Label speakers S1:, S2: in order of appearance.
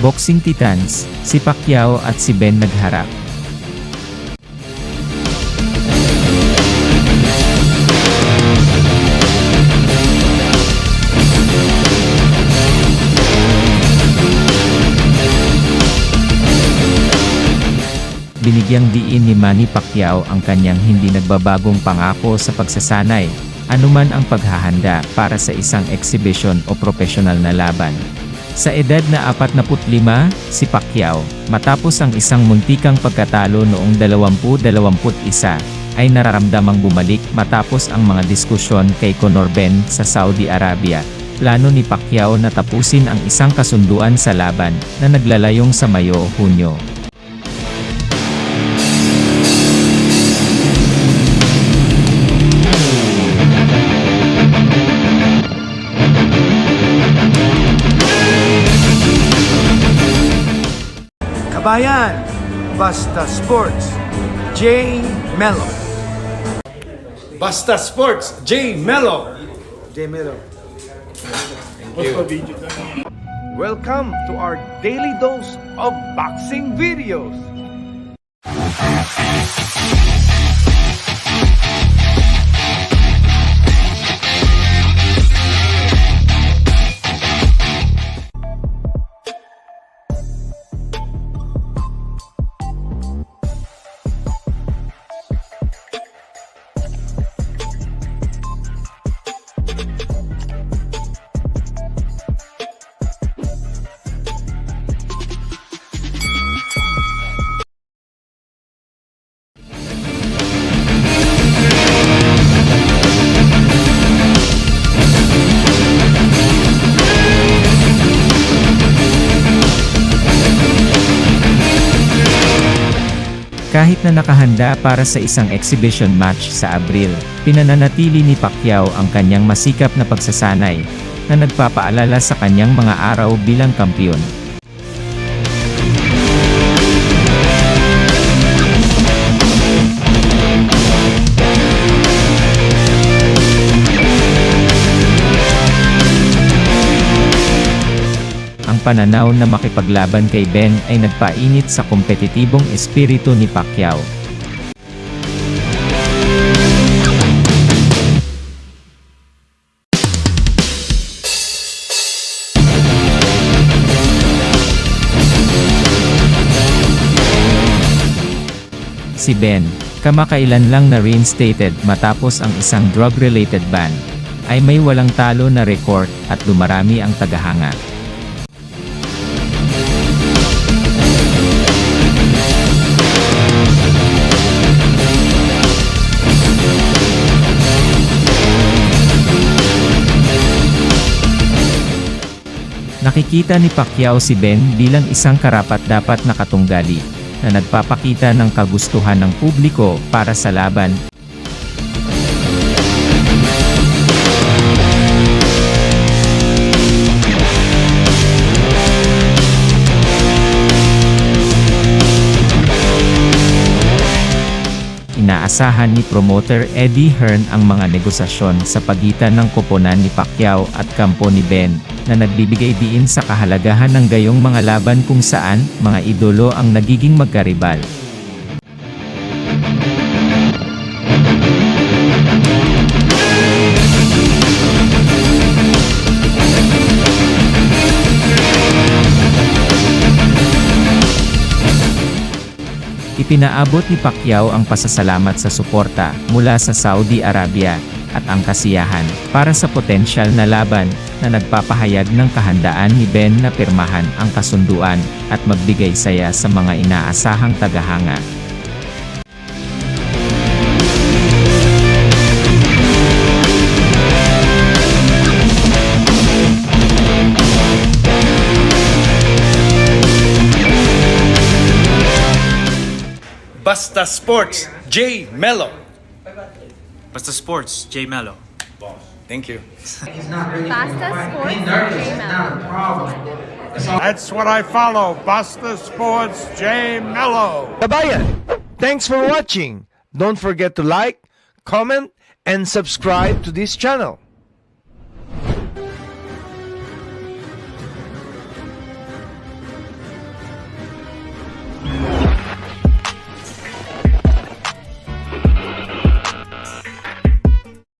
S1: Boxing Titans, si Pacquiao at si Ben nagharap. Binigyang diin ni Manny Pacquiao ang kanyang hindi nagbabagong pangako sa pagsasanay, anuman ang paghahanda para sa isang exhibition o profesional na laban. Sa edad na 45, si Pacquiao, matapos ang isang muntikang pagkatalo noong 2021, ay nararamdamang bumalik matapos ang mga diskusyon kay Conor Ben sa Saudi Arabia. Plano ni Pacquiao na tapusin ang isang kasunduan sa laban na naglalayong sa Mayo o Hunyo.
S2: Kabayan, Basta Sports, J. Mello.
S3: Basta Sports, J. Mello.
S2: J. Mello. Welcome to our daily dose of boxing videos.
S1: Kahit na nakahanda para sa isang exhibition match sa Abril, pinananatili ni Pacquiao ang kanyang masikap na pagsasanay, na nagpapaalala sa kanyang mga araw bilang kampiyon. Pananaw na makipaglaban kay Ben ay nagpainit sa kompetitibong espiritu ni Pacquiao. Si Ben, kamakailan lang na reinstated matapos ang isang drug-related ban, ay may walang talo na record at dumarami ang tagahanga. Nakikita ni Pacquiao si Ben bilang isang karapat-dapat na katunggali, na nagpapakita ng kagustuhan ng publiko para sa laban. Inaasahan ni promoter Eddie Hearn ang mga negosasyon sa pagitan ng koponan ni Pacquiao at kampo ni Ben, na nagbibigay diin sa kahalagahan ng gayong mga laban kung saan mga idolo ang nagiging magkaribal. Ipinaabot ni Pacquiao ang pasasalamat sa suporta mula sa Saudi Arabia at ang kasiyahan para sa potensyal na laban na nagpapahayag ng kahandaan ni Ben na pirmahan ang kasunduan at magbigay saya sa mga inaasahang tagahanga.
S3: Basta Sports, J. Mello.
S4: Basta Sports, J Mello.
S3: Thank you.
S5: Basta Sports J
S6: That's what I follow. Basta Sports J Mello.
S2: Kabayan, thanks for watching. Don't forget to like, comment, and subscribe to this channel.